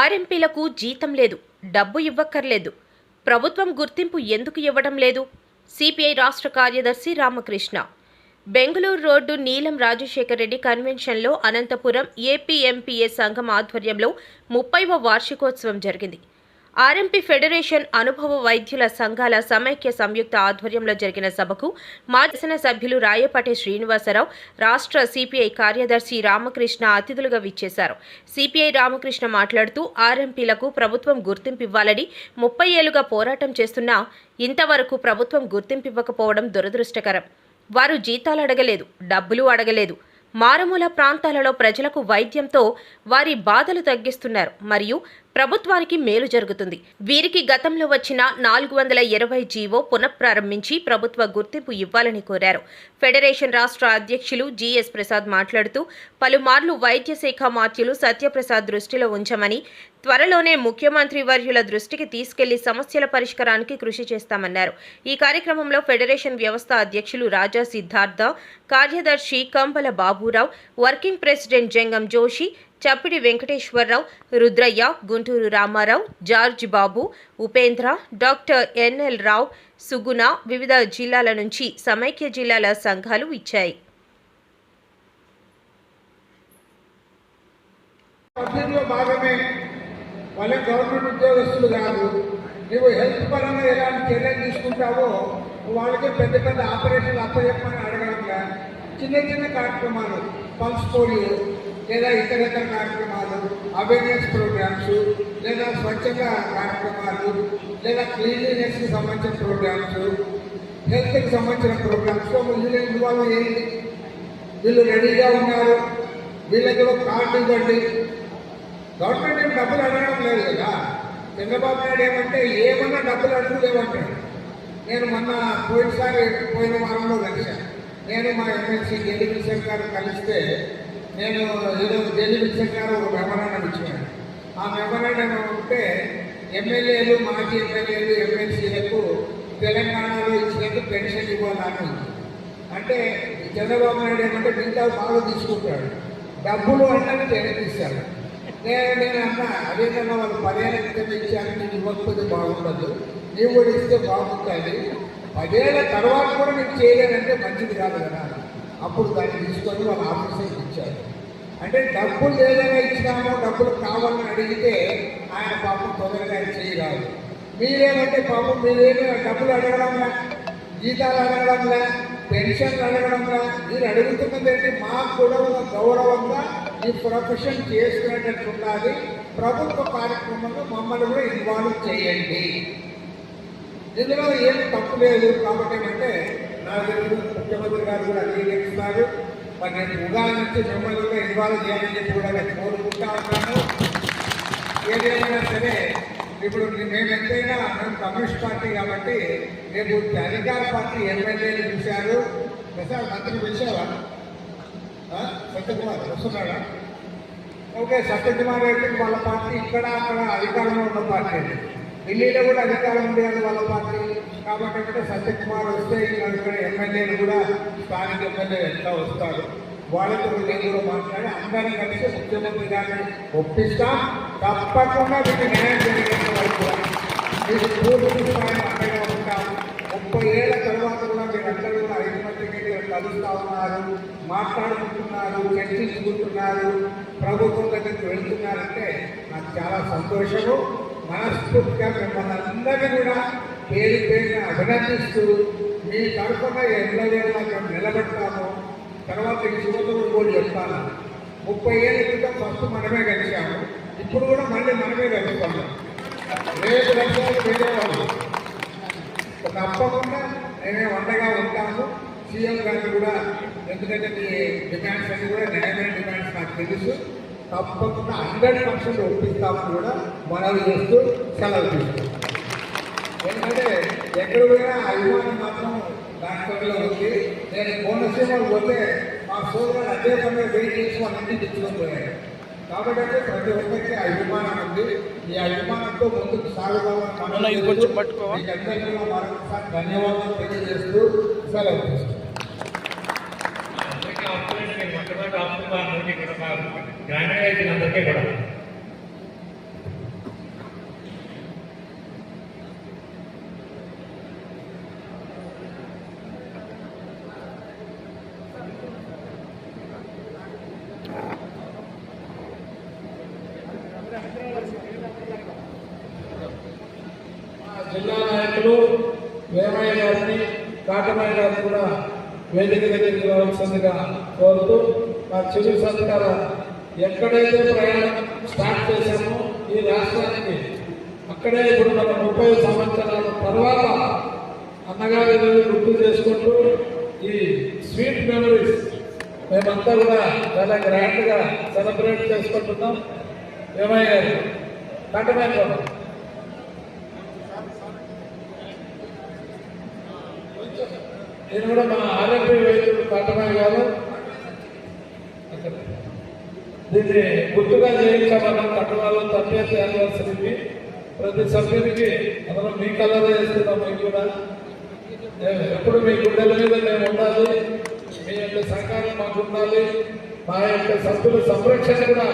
ఆర్ఎంపీలకు జీతం లేదు డబ్బు ఇవ్వక్కర్లేదు. ప్రభుత్వం గుర్తింపు ఎందుకు ఇవ్వడం లేదు? సిపిఐ రాష్ట్ర కార్యదర్శి రామకృష్ణ. బెంగళూరు రోడ్డు నీలం రాజశేఖర్ రెడ్డి కన్వెన్షన్లో అనంతపురం ఏపీఎంపీఏ సంఘం ఆధ్వర్యంలో ముప్పైవ వార్షికోత్సవం జరిగింది. ఆర్ఎంపీ ఫెడరేషన్ అనుభవ వైద్యుల సంఘాల సమైక్య సంయుక్త ఆధ్వర్యంలో జరిగిన సభకు మాజీ సభ్యులు రాయపాటి శ్రీనివాసరావు రాష్ట్ర సిపిఐ కార్యదర్శి రామకృష్ణ అతిథులుగా విచ్చేశారు. సిపిఐ రామకృష్ణ మాట్లాడుతూ ఆర్ఎంపీలకు ప్రభుత్వం గుర్తింపు ఇవ్వాలని ముప్పై ఏళ్ళుగా పోరాటం చేస్తున్నా ఇంతవరకు ప్రభుత్వం గుర్తింపు ఇవ్వకపోవడం దురదృష్టకరం. వారు జీతాలు అడగలేదు డబ్బులు అడగలేదు. మారుమూల ప్రాంతాలలో ప్రజలకు వైద్యంతో వారి బాధలు తగ్గిస్తున్నారు. మరియు ప్రభుత్వానికి మేలు జరుగుతుంది. వీరికి గతంలో వచ్చిన నాలుగు వందల ఇరవై జీవో పునఃప్రారంభించి ప్రభుత్వ గుర్తింపు ఇవ్వాలని కోరారు. ఫెడరేషన్ రాష్ట్ర అధ్యక్షులు జిఎస్ ప్రసాద్ మాట్లాడుతూ పలుమార్లు వైద్య శాఖ మార్చులు సత్యప్రసాద్ దృష్టిలో ఉంచమని త్వరలోనే ముఖ్యమంత్రి వర్యుల దృష్టికి తీసుకెళ్ళి సమస్యల పరిష్కారానికి కృషి చేస్తామన్నారు. ఈ కార్యక్రమంలో ఫెడరేషన్ వ్యవస్థ అధ్యక్షులు రాజా సిద్ధార్థ కార్యదర్శి Kambala Baburao working president Jangam Joshi Chappidi Venkateswararao Rudraiah Guntur Ramarao George Babu Upendra doctor N L Rao Suguna వివిధ జిల్లాల నుంచి సమైక్య జిల్లాల సంఘాలు ఇచ్చాయి. పద్ధతిలో గవర్నమెంట్ ఉద్యోగస్తులు కాదు. నువ్వు హెల్త్ పరంగా ఎలాంటి చర్యలు తీసుకుంటావో వాళ్ళకి పెద్ద పెద్ద ఆపరేషన్లు అప్పచెప్పని అడగడంగా చిన్న చిన్న కార్యక్రమాలు పల్స్ పోలియో లేదా ఇతర కార్యక్రమాలు అవేర్నెస్ ప్రోగ్రామ్స్ లేదా స్వచ్ఛత కార్యక్రమాలు లేదా క్లీన్లీనెస్కి సంబంధించిన ప్రోగ్రామ్స్ హెల్త్కి సంబంధించిన ప్రోగ్రామ్స్లో వీళ్ళు ఇన్వాల్వ్ ఏంటి? వీళ్ళు రెడీగా ఉన్నారు. వీళ్ళకి ఒక కార్డు ఇవ్వండి. గవర్నమెంట్ ఏం డబ్బులు అడగడం లేదు కదా. చంద్రబాబు నాయుడు ఏమంటే ఏమన్నా డబ్బులు అడుగులేమంటాడు నేను మొన్న పోయినసారి పోయిన వారంలో కలిశాను నేను మా ఎమ్మెల్సీ ఢిల్లీ కిషన్ గారు కలిస్తే నేను ఏదో ఢిల్లీ కిషన్ గారు ఒక మెమరాండం ఇచ్చాను. ఆ మెమరాండం ఉంటే ఎమ్మెల్యేలు మాజీ ఎమ్మెల్యేలు ఎమ్మెల్సీలకు తెలంగాణలో ఇచ్చినట్టు పెన్షన్ ఇవ్వాలని ఉంది. అంటే చంద్రబాబు నాయుడు ఏమంటే మిగతా బాగా తీసుకుంటాడు. డబ్బులు అన్నది తెలియజేశారు నేను నేను అన్న అదేవిధంగా వాళ్ళు పదేళ్ళ క్రితం ఇచ్చాను నేను ఇవ్వకపోతే బాగుండదు. నీవు కూడా ఇస్తే బాగుంటుంది. పదేళ్ళ తర్వాత కూడా నేను చేయలేనంటే మంచిది కాదు కదా. అప్పుడు దాన్ని తీసుకొని వాళ్ళ ఆఫీసర్కి ఇచ్చారు. అంటే డబ్బులు ఏదైనా ఇచ్చినామో డబ్బులు కావాలని అడిగితే ఆయన పాపం తొందరగా చేయరాదు మీరేమంటే పాపం మీరేమో డబ్బులు అడగడంలా? జీతాలు అడగడంలా? పెన్షన్లు అడగడంలా? మీరు అడుగుతున్నది ఏంటి? మాకు కూడా ఒక గౌరవంగా ఈ ప్రొఫెషన్ చేసుకునేటట్టు ఉండాలి. ప్రభుత్వ కార్యక్రమంలో మమ్మల్ని కూడా ఇన్వాల్వ్ చేయండి. ఇందులో ఏం తప్పు లేదు. కాబట్టి ఏమంటే నాకు ముఖ్యమంత్రి గారు కూడా అంగీకరిస్తున్నారు మరి నేను ఉగాది నుంచి మిమ్మల్ని కూడా ఇన్వాల్వ్ చేయాలని చెప్పి కూడా నేను కోరుకుంటా ఉన్నాను ఏదైనా సరే ఇప్పుడు మేము ఎంతైనా మేము కమ్యూనిస్ట్ పార్టీ కాబట్టి రేపు అధికార పార్టీ ఎమ్మెల్యేలు పిలిచారు ప్రసాద్ మంత్రి పిలిచావా సత్యకుమార్ వస్తున్నాడా ఓకే సత్యకుమార్ రెడ్డి వాళ్ళ పార్టీ ఇక్కడ అక్కడ అధికారంలో ఉన్న పార్టీ ఢిల్లీలో కూడా అధికారం ఉండేది వాళ్ళ పార్టీ. కాబట్టి ఇక్కడ సత్యకుమార్ వస్తే ఇక్కడ ఎమ్మెల్యేలు కూడా స్థానిక ఎమ్మెల్యేలు ఎట్లా వస్తారు? వాళ్ళతో నేను కూడా మాట్లాడి అందరం కలిసి ముఖ్యమంత్రి గారిని ఒప్పిస్తాం. తప్పకుండా వీటిని న్యాయం జరిగేంత వరకు మీరు పూర్తి స్థాయి అండగా ఉంటాం ముప్పై ఏళ్ళ తర్వాత కూడా మీరందరూ కూడా ఐదు మందికి కలుస్తూ ఉన్నారు మాట్లాడుకుంటున్నారు చర్చించుకుంటున్నారు ప్రభుత్వం దగ్గరికి వెళ్తున్నారంటే నాకు చాలా సంతోషము. మనస్ఫూర్తిగా మిమ్మల్ని అందరినీ కూడా పేరు పేరుని అభినందిస్తూ మీ తరఫున ఎమ్మెల్యేలా మేము నిలబెట్టాము తర్వాత ఈ యువతలు కూడా చెప్తాను. ముప్పై ఏళ్ళ క్రితం ఫస్ట్ మనమే కలిసాము ఇప్పుడు కూడా మళ్ళీ మనమే కలుస్తాము రేపు లక్షలు వెళ్ళేవాళ్ళు. తప్పకుండా నేనే వండగా ఉంటాను. సీఎం గారిని కూడా ఎందుకంటే మీ డిమాండ్స్ అన్ని కూడా న్యాయమైన డిమాండ్స్ నాకు తెలుసు. తప్పకుండా హండ్రెడ్ పర్సెంట్ ఒప్పిస్తామని కూడా మనవి చేస్తూ సెలవు తీసుకుంటాం ఎందుకంటే ఎక్కడ పోయినా అభిమానం మాత్రం దాంట్లో ఉంది నేను కోనసీమలో పోతే మా సోదరులు అదే పనిగా వెయిట్ చేసి వాళ్ళని తెచ్చుకొని పోయారు కాబట్టి అంటే ప్రతి ఒక్కరికి ఆ అభిమానం ఉంది. ఈ అభిమానంతో ముందుకు అందరికీ కూడా మరొకసారి ధన్యవాదాలు తెలియజేస్తూ సెలవు అందరికీ మొట్టమొదటి ఆపుకున్నాను ఇక్కడ మా గ్రామీణ రైతులందరికీ కూడా జిల్లా నాయకులు వేమయ్య గారిని కాటమయ్య గారిని కూడా వేదిక దగ్గరికి రావాల్సిందిగా కోరుతూ మా చిరు సత్కార ఎక్కడైతే ప్రయాణం స్టార్ట్ చేశామో ఈ రాష్ట్రానికి అక్కడే ఇప్పుడు మన ముప్పై సంవత్సరాల తర్వాత అన్నగారి గుర్తు చేసుకుంటూ ఈ స్వీట్ మెమరీస్ మేమంతా కూడా చాలా గ్రాండ్గా సెలబ్రేట్ చేసుకుంటున్నాం. ఏమయ్య గారు? కాటమయ్య గారు నేను కూడా మా ఆరోగ్య వైద్యుడు కాటమయ్య గారు దీన్ని గుర్తుగా చేయించామన్న కట్టడాలు తప్పేసి యానివర్సరీకి ప్రతి సభ్యునికి అతను మీ కలర్ వేస్తున్నాం మీకు కూడా. ఏ- ఎప్పుడు మీ గుండెల మీద మేము ఉండాలి. మీ యొక్క సహకారం మాకు ఉండాలి. మా యొక్క సభ్యుల సంరక్షణ కూడా